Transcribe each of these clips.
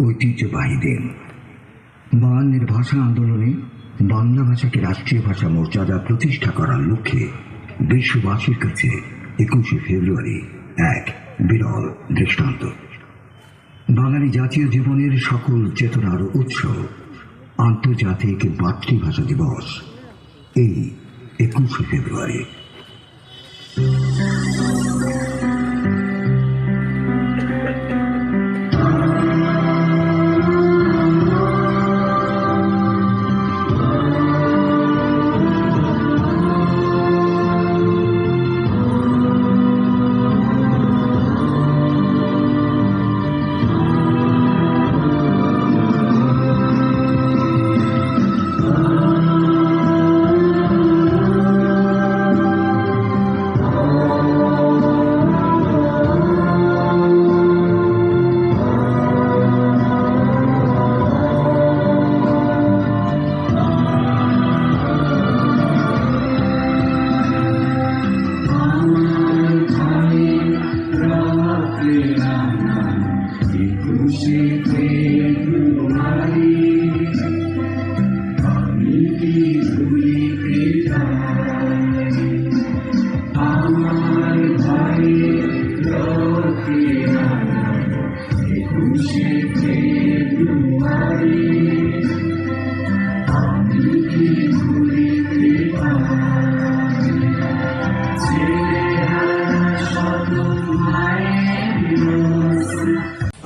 ঐতিহ্যবাহী দিন বায়ান্নের ভাষা আন্দোলনে বাংলা ভাষাকে রাষ্ট্রীয় ভাষা মর্যাদা প্রতিষ্ঠা করার লক্ষ্যে বিশ্ববাসীর কাছে একুশে ফেব্রুয়ারি এক বিরল দৃষ্টান্ত। বাঙালি জাতীয় জীবনের সকল চেতনার উৎস আন্তর্জাতিক মাতৃভাষা দিবস, এই একুশে ফেব্রুয়ারি। খুশিতে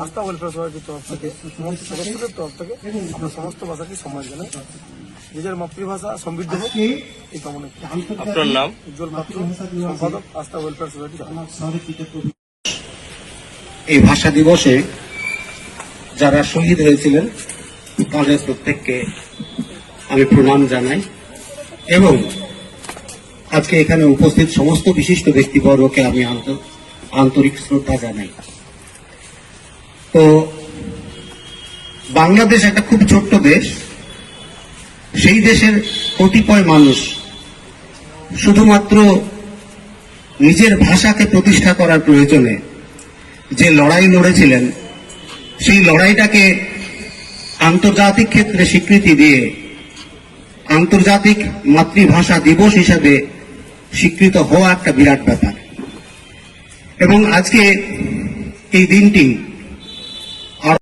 আস্থা ওয়েলফেয়ার সোসাইটির তরফ থেকে সমস্ত সদস্যদের তরফ থেকে আমরা সমস্ত ভাষাকে সম্মান জানাই। নিজের মাতৃভাষা সমৃদ্ধ হোক এই কামনা আপনার নাম? উজ্জ্বল পাত্র সম্পাদক আস্থা ওয়েলফেয়ার সোসাইটি। এই ভাষা দিবসে যারা শহীদ হয়েছিলেন তাদের প্রত্যেককে আমি প্রণাম জানাই এবং আজকে এখানে উপস্থিত সমস্ত বিশিষ্ট ব্যক্তিবর্গকে আমি আন্ত- আন্তরিক শ্রদ্ধা জানাই। তো বাংলাদেশ একটা খুব ছোট্ট দেশ। সেই দেশের কতিপয় মানুষ শুধুমাত্র নিজের ভাষাকে প্রতিষ্ঠা করার প্রয়োজনে যে লড়াই লড়েছিলেন, সেই লড়াইটাকে আন্তর্জাতিক ক্ষেত্রে স্বীকৃতি দিয়ে আন্তর্জাতিক মাতৃভাষা দিবস হিসাবে স্বীকৃত হওয়া একটা বিরাট ব্যাপার। এবং আজকে এই দিনটি